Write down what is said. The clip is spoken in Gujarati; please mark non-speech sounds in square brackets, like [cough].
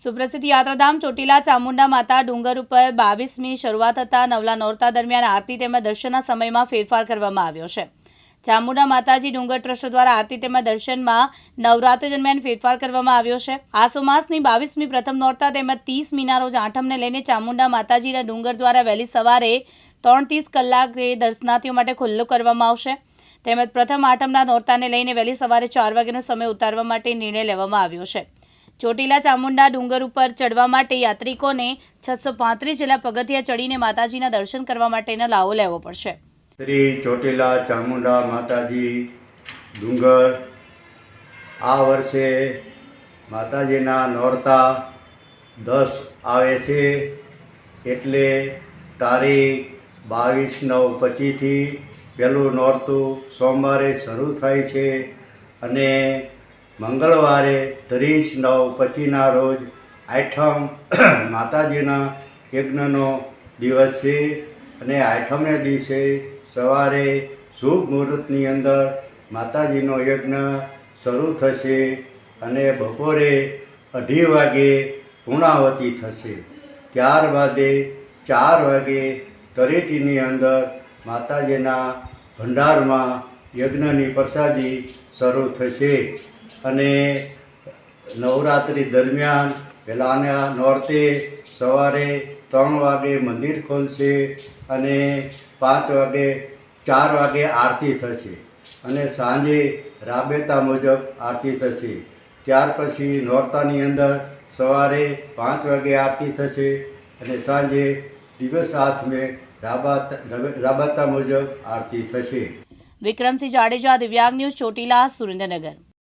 સુપ્રસિદ્ધ યાત્રાધામ ચોટીલા ચામુંડા માતા ડુંગર ઉપર બાવીસમી શરૂઆત થતા નવલા નોરતા દરમિયાન આરતી તેમજ દર્શનના સમયમાં ફેરફાર કરવામાં આવ્યો છે. ચામુંડા માતાજી ડુંગર ટ્રસ્ટ દ્વારા આરતી તેમજ દર્શનમાં નવરાત્રી દરમિયાન ફેરફાર કરવામાં આવ્યો છે. આસો માસની બાવીસમી પ્રથમ નોરતા તેમજ ત્રીસમીના રોજ આઠમને લઈને ચામુંડા માતાજીના ડુંગર દ્વારા વહેલી સવારે ત્રણ ત્રીસ કલાકે દર્શનાર્થીઓ માટે ખુલ્લો કરવામાં આવશે. તેમજ પ્રથમ આઠમના નોરતાને લઈને વહેલી સવારે ચાર વાગ્યાનો સમય ઉતારવા માટે નિર્ણય લેવામાં આવ્યો છે. ચોટીલા ચામુંડા ડુંગર ઉપર ચડવા માટે યાત્રિકોને છસો પાંત્રીસ જેટલા પગથિયા ચડીને માતાજીના દર્શન કરવા માટેનો લાવો લેવો પડશે. શ્રી ચોટીલા ચામુંડા માતાજી ડુંગર, આ વર્ષે માતાજીના નોરતા દસ આવે છે એટલે તારીખ બાવીસ નવ પચીસથી પહેલું નોરતું સોમવારે શરૂ થાય છે અને મંગળવારે ત્રીસ નવ પછીના રોજ આઠમ [clears throat] માતાજીના યજ્ઞનો દિવસ છે અને આઠમને દિવસે સવારે શુભ મુહૂર્તની અંદર માતાજીનો યજ્ઞ શરૂ થશે અને બપોરે અઢી વાગે પૂર્ણાવતી થશે. ત્યારબાદે ચાર વાગે તરેટીની અંદર માતાજીના ભંડારમાં યજ્ઞની પ્રસાદી શરૂ થશે. અને નવરાત્રિ દરમિયાન પહેલાંના નોરતે સવારે ત્રણ વાગે મંદિર ખોલશે અને પાંચ વાગે, ચાર વાગે આરતી થશે અને સાંજે રાબેતા મુજબ આરતી થશે. ત્યાર પછી નોરતાની અંદર સવારે પાંચ વાગે આરતી થશે અને સાંજે દિવસ હાથમે રાબાતા મુજબ આરતી થશે. વિક્રમસિંહ જાડેજા, દિવ્યાંગ ન્યૂઝ ચોટીલા સુરેન્દ્રનગર.